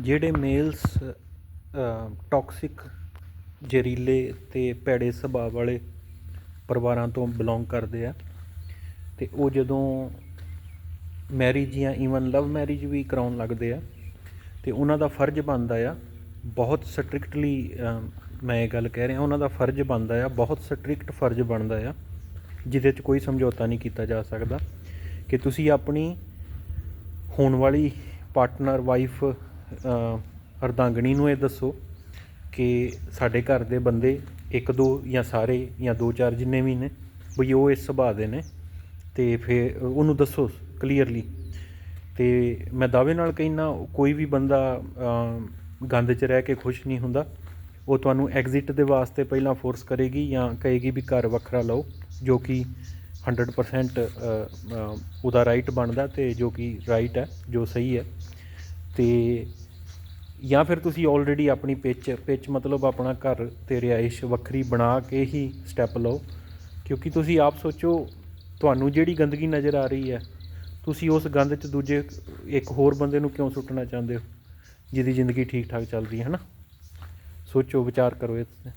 ਜਿਹੜੇ mails toxic ਜ਼ਹਿਰੀਲੇ ਅਤੇ ਭੈੜੇ ਸੁਭਾਅ ਵਾਲੇ ਪਰਿਵਾਰਾਂ ਤੋਂ ਬਿਲੋਂਗ ਕਰਦੇ ਆ ਅਤੇ ਉਹ ਜਦੋਂ ਮੈਰਿਜ ਜਾਂ ਈਵਨ ਲਵ ਮੈਰਿਜ ਵੀ ਕਰਾਉਣ ਲੱਗਦੇ ਆ ਅਤੇ ਉਹਨਾਂ ਦਾ ਫਰਜ਼ ਬਣਦਾ ਆ, ਬਹੁਤ ਸਟ੍ਰਿਕਟਲੀ ਮੈਂ ਇਹ ਗੱਲ ਕਹਿ ਰਿਹਾ, ਉਹਨਾਂ ਦਾ ਫਰਜ਼ ਬਣਦਾ ਆ, ਬਹੁਤ ਸਟ੍ਰਿਕਟ ਫਰਜ਼ ਬਣਦਾ ਆ, ਜਿਹਦੇ 'ਚ ਕੋਈ ਸਮਝੌਤਾ ਨਹੀਂ ਕੀਤਾ ਜਾ ਸਕਦਾ ਕਿ ਤੁਸੀਂ ਆਪਣੀ ਹੋਣ ਵਾਲੀ ਪਾਰਟਨਰ ਵਾਈਫ ਅਰਧਾਂਗਣੀ ਨੂੰ ਇਹ ਦੱਸੋ ਕਿ ਸਾਡੇ ਘਰ ਦੇ ਬੰਦੇ ਇੱਕ ਦੋ ਜਾਂ ਸਾਰੇ ਜਾਂ ਦੋ ਚਾਰ ਜਿੰਨੇ ਵੀ ਨੇ ਵੀ ਉਹ ਇਸ ਸੁਭਾਅ ਦੇ ਨੇ ਤੇ ਫਿਰ ਉਹਨੂੰ ਦੱਸੋ ਕਲੀਅਰਲੀ ਤੇ ਮੈਂ ਦਾਅਵੇ ਨਾਲ ਕਹਿਣਾ ਕੋਈ ਵੀ ਬੰਦਾ ਗੰਦ 'ਚ ਰਹਿ ਕੇ ਖੁਸ਼ ਨਹੀਂ ਹੁੰਦਾ, ਉਹ ਤੁਹਾਨੂੰ ਐਗਜ਼ਿਟ ਦੇ ਵਾਸਤੇ ਪਹਿਲਾਂ ਫੋਰਸ ਕਰੇਗੀ ਜਾਂ ਕਹੇਗੀ ਵੀ ਘਰ ਵੱਖਰਾ ਲਓ, ਜੋ ਕਿ 100% ਉਹਦਾ ਰਾਈਟ ਬਣਦਾ ਤੇ ਜੋ ਕਿ ਰਾਈਟ ਹੈ, ਜੋ ਸਹੀ ਹੈ। ਤੇ ਜਾਂ ਫਿਰ ਤੁਸੀਂ ਆਲਰੇਡੀ ਆਪਣੀ ਪਿੱਚ ਪਿੱਚ ਮਤਲਬ ਆਪਣਾ ਘਰ ਅਤੇ ਰਿਹਾਇਸ਼ ਵੱਖਰੀ ਬਣਾ ਕੇ ਹੀ ਸਟੈਪ ਲਓ। ਕਿਉਂਕਿ ਤੁਸੀਂ ਆਪ ਸੋਚੋ, ਤੁਹਾਨੂੰ ਜਿਹੜੀ ਗੰਦਗੀ ਨਜ਼ਰ ਆ ਰਹੀ ਹੈ, ਤੁਸੀਂ ਉਸ ਗੰਦ 'ਚ ਦੂਜੇ ਇੱਕ ਹੋਰ ਬੰਦੇ ਨੂੰ ਕਿਉਂ ਸੁੱਟਣਾ ਚਾਹੁੰਦੇ ਹੋ? ਜਿਹਦੀ ਜ਼ਿੰਦਗੀ ਠੀਕ ਠਾਕ ਚੱਲ ਰਹੀ ਹੈ ਨਾ ਸੋਚੋ, ਵਿਚਾਰ ਕਰੋ ਇਸ ਤੇ।